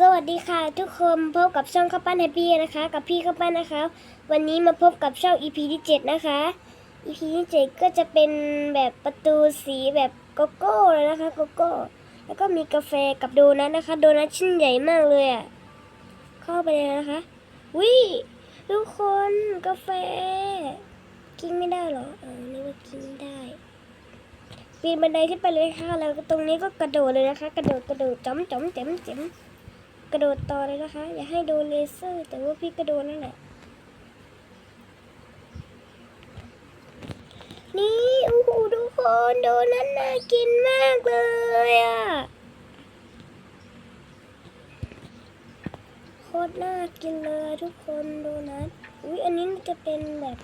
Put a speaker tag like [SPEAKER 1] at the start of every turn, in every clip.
[SPEAKER 1] สวัสดีค่ะทุกคนพบกับช่องข้าวปั้นแฮปปี้นะคะ กับพี่ข้าวปั้นนะคะ วันนี้มาพบกับช่อง EP ที่7นะคะ EP ที่7ก็จะเป็นแบบประตูสีแบบโกโก้เลยนะคะโกโก้แล้วก็มีกาแฟกับโดนัทนะคะ โดนัทชิ้นใหญ่มากเลยอะ่ะเข้าไปเลยนะคะวิทุกคนกาแฟ กินไม่ได้หรอเออนึกว่ากินได้ปีนบันไดขึ้นไปเลยค่ะแล้วตรงนี้ก็กระโดดเลยนะคะ กระโดดกระโดดจ้ำจ้ำเจ๋มเจ๋ม กระโดดต่อเลยนะคะ อย่าให้โดนเลเซอร์ แต่ว่าพี่กระโดดนั่นแหละ นี่โอ้โหทุกคนโดนัทน่ากินมากเลยอะโคตรน่ากินเลยทุกคนโดนัทอุ้ยอันนี้จะเป็นแบบ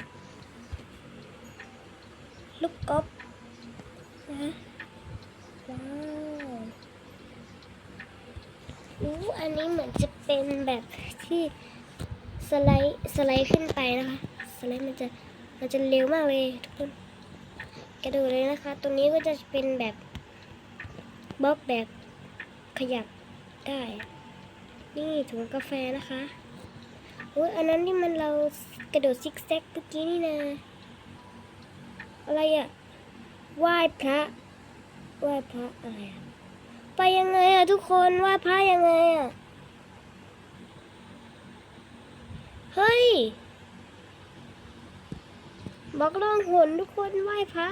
[SPEAKER 1] ลูกกอล์ฟนะว้าว อ้อันนี้เหมือนจะเป็นแบบที่สไลด์สไลด์ขึ้นไปนะคะ สไลด์มันจะมันจะเร็วมากเลยทุกคนกระโดดเลยนะคะ ตรงนี้ก็จะเป็นแบบบล็อกแบบขยับได้ นี่ถุงกาแฟนะคะโอ้ยอันนั้นที่มันเรากระโดดซิกแซกเมื่อกี้นี่นะ อะไรอะไหว้พระไหว้พระอะไรอะ ไปยังไงอะทุกคนไหว้พระยังไงอะเฮ้ยบอกลองหนทุกคนไหว้พระ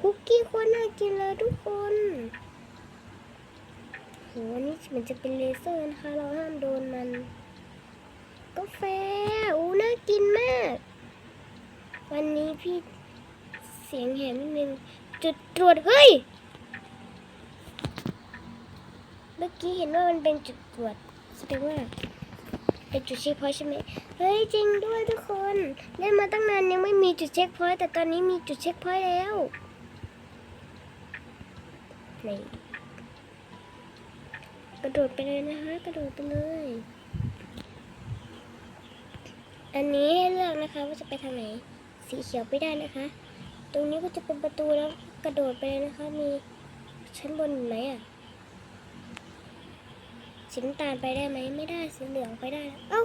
[SPEAKER 1] คุกกี้โคนน่ากินเลยทุกคนโหนนี่มันจะเป็นเลเซอร์นะคะ เราห้ามโดนมันกาแฟอู้น่ากินมาก วันนี้พี่เสียงแหบนิดนึงจุดตรวจเฮ้ย เมื่อกี้เห็นว่ามันเป็นจุดตรวจแสดงว่าเป็นจุดเช็คพอยต์ใช่ไหมเฮ้ยจริงด้วยทุกคนเล่นมาตั้งนานยังไม่มีจุดเช็คพอยต์แต่ตอนนี้มีจุดเช็คพอยต์แล้วนี่กระโดดไปเลยนะคะกระโดดไปเลย อันนี้ให้เลือกนะคะว่าจะไปทางไหน สีเขียวไปได้นะคะ ตรงนี้ก็จะเป็นประตูแล้วกระโดดไปเลยนะคะ มีชั้นบนไหมอะ สีน้ำตาลไปได้ไหมไม่ได้สีเหลืองไปได้นะเอ้า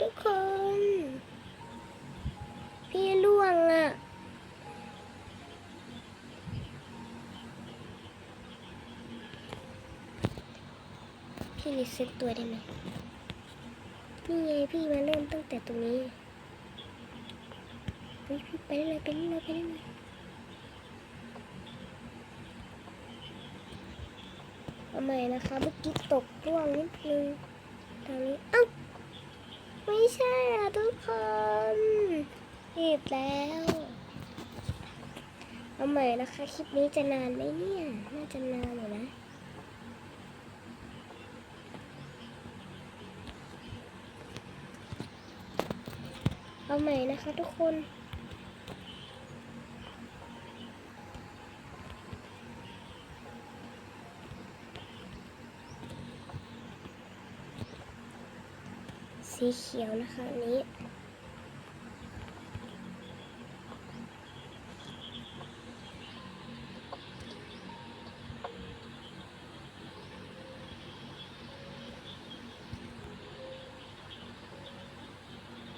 [SPEAKER 1] ทุกคน พี่ล่วงอะพี่รีเซ็ตตัวได้ไหมนี่ไงพี่มาเริ่มตั้งแต่ตรงนี้เฮ้ยพี่ไปได้เลยไปได้เลยไปได้เลย เอาใหม่นะคะเมื่อกี้ตกร่วงนิดนึงทางนี้เอ้าไม่ใช่อะทุกคนผิดแล้วเอาใหม่นะคะคลิปนี้จะนานไหมเนี่ยน่าจะนานอยู่นะเอาใหม่นะคะทุกคน สีเขียวนะคะนี้นี้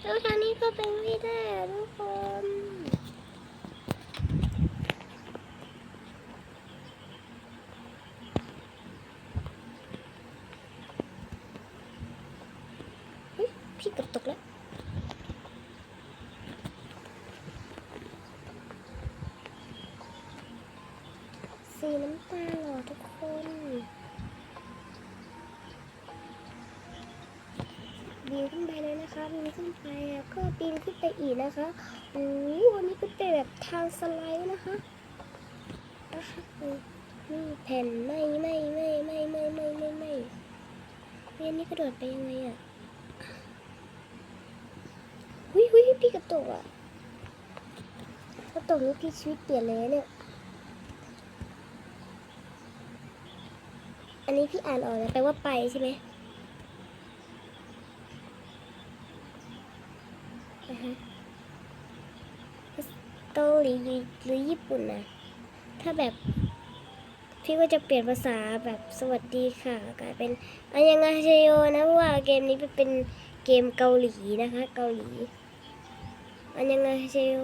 [SPEAKER 1] แล้วทางนี้ก็เป็นไม่ได้อะทุกคน เฮ้ยพี่ เกับตกแล้วสีน้ำตาลเหรอทุกคนบินขึ้นไปเลยนะคะบินขึ้นไปแล้วก็บินขึ้นไปอีกนะคะโอ้โหอันนี้ก็เป็นแบบทางสไลด์นะคะนะคะนี่แผ่นไม่ไม่ไม่ไม่ไม่ไม่ไม่ไม่เรียนนี้กระโดดไปยังไงอะหุยหุย พี่กระตกอะกระตกนี้พี่ชีวิตเปลี่ยนเลยเนี่ย อันนี้พี่อ่านออกนะแปลว่าไปใช่ไหมนะฮะเกาหลีหรือญี่ปุ่นนะถ้าแบบ พี่ก็จะเปลี่ยนภาษาแบบสวัสดีค่ะกลายเป็นอันยังไงเชโยนะเพราะว่าเกมนี้เป็นเกมเกาหลีนะคะ เกาหลี อันยังไงเชโย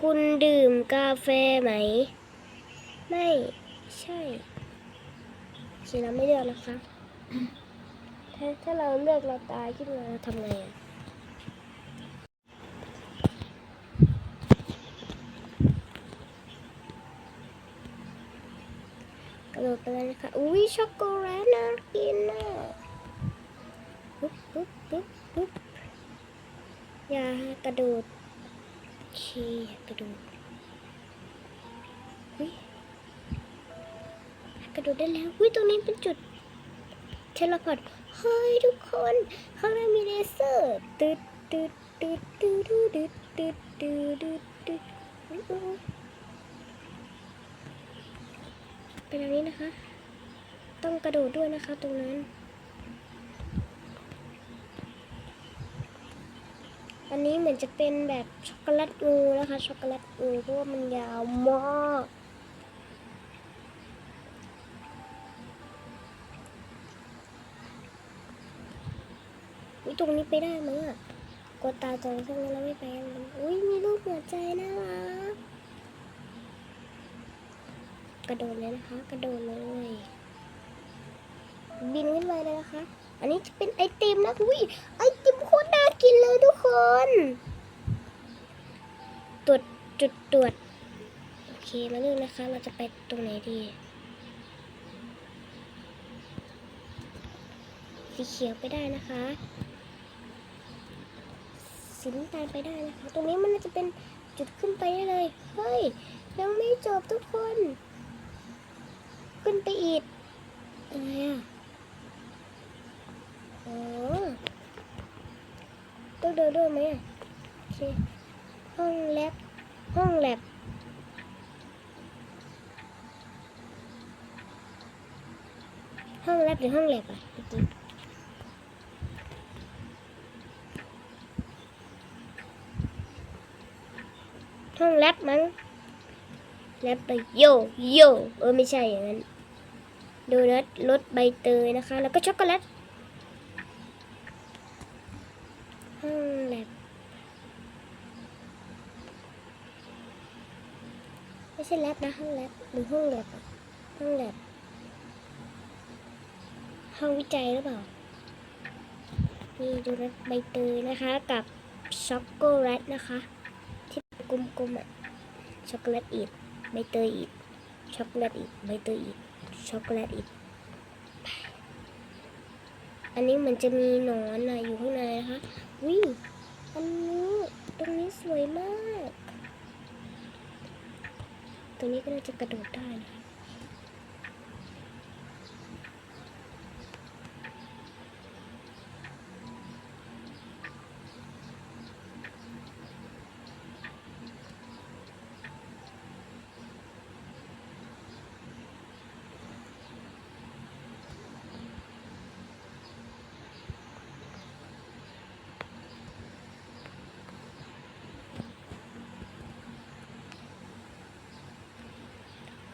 [SPEAKER 1] คุณดื่มกาแฟไหม ไม่ใช่โอเคเราไม่เลือกนะคะ ถ้าถ้าเราเลือกเราตายขึ้นมาเราทำไงอะกระโดดไปเลยนะคะอุ้ยช็อกโกแลตน่ากินน่ะ ปุ๊บปุ๊บอย่ากระโดดโอเคอย่ากระโดดอุ้ยกระโดดได้แล้วอุ้ยตรงนี้เป็นจุดเทเลพอร์ตเฮ้ยทุกคนข้างหน้ามีเลเซอร์ตึ๊ดตึ๊ดตึ๊ดตึ๊ดตึ๊ดตึ๊ดตึ๊ดตึ๊ดตึ๊ดเป็นแบบนี้นะคะ ต้องกระโดดด้วยนะคะตรงนั้น อันนี้เหมือนจะเป็นแบบช็อกโกแลตงูนะคะ ช็อกโกแลตงูเพราะว่ามันยาวมากอุ้ยตรงนี้ไปได้มั้งอะกดตาจองซึ่งแล้วไม่ไปมันอุ้ยมีรูปหัวใจน่ารักกระโดดเลยนะคะ กระโดดเลย บินขึ้นไปเลยนะคะ อันนี้จะเป็นไอติมนะอุ้ยไอติม กินเลยทุกคน ตรวจจุดตรวจ โอเคมาเลือกนะคะ เราจะไปตรงไหนดี สีเขียวไปได้นะคะสีน้ำตาลไปได้นะคะ ตรงนี้มันน่าจะเป็นจุดขึ้นไปได้เลย เฮ้ย ยังไม่จบทุกคน ขึ้นไปอีกอะไรอะอ๋อ ต้องเดินด้วยไหมอะโอเคห้องแลบห้องแลบห้องแลบหรือห้องแลบอะเมื่อกี้ห้องแรปมั้งแรปไปโยโยเออไม่ใช่อย่างนั้นโดนัทรสใบเตยนะคะ แล้วก็ช็อกโกแลต ห้องแรปไม่ใช่แรปนะห้องแรปหรือห้องแรปอะห้องแรปห้องวิจัยหรือเปล่านี่โดนัทใบเตยนะคะกับช็อกโกแลตนะคะ ที่กลมๆอะช็อกโกแลตอีกใบเตยอีกช็อกโกแลตอีกใบเตยอีกช็อกโกแลตอีก อันนี้มันจะมีหนอนอะอยู่ข้างในนะคะวิอันนี้ตรงนี้สวยมาก ตรงนี้ก็น่าจะกระโดดได้นะ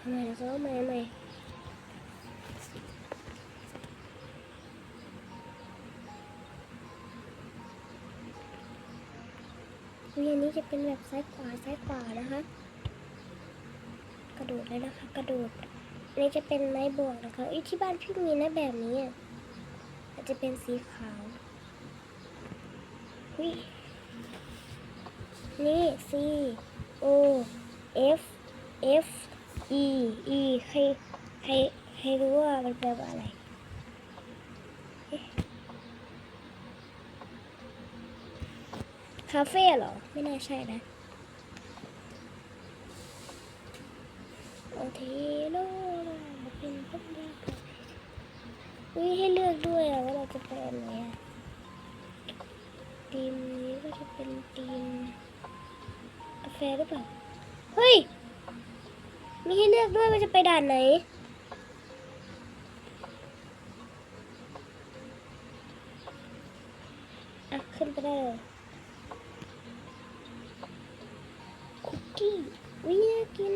[SPEAKER 1] ทำไมแล้วก็มาใหม่วิอันนี้จะเป็นแบบซ้ายขวาซ้ายขวานะคะ กระโดดเลยนะคะ กระโดดนนี้จะเป็นไม้บวกนะคะอยที่บ้านพี่มีนะแบบนี้อะอาจจะเป็นสีขาววินี่ C O F F E E ใครใครใครรู้ว่ามันแปลว่าอะไรคาเฟ่เหรอ ไม่น่าใช่นะโอเคโลมาเป็นต้นยากอุ้ยให้เลือกด้วยอะว่าเราจะไปอันไหนอะทีมนี้ก็จะเป็นทีมกาแฟหรือเปล่า เฮ้ย มีให้เลือกด้วยว่าจะไปด่านไหน อะ ขึ้นไปได้เลยกี้วิน่ากิน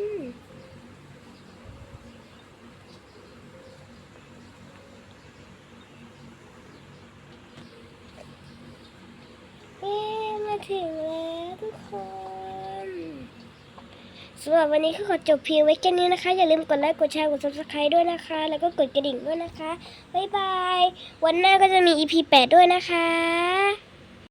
[SPEAKER 1] เอ๊ะมาถึงแล้วทุกคน สำหรับวันนี้ก็ขอจบเพียงไว้แค่นี้นะคะ อย่าลืมกดไลค์กดแชร์กด subscribe ด้วยนะคะ แล้วก็กดกระดิ่งด้วยนะคะ บ๊ายบาย วันหน้าก็จะมี EP 8 ด้วยนะคะ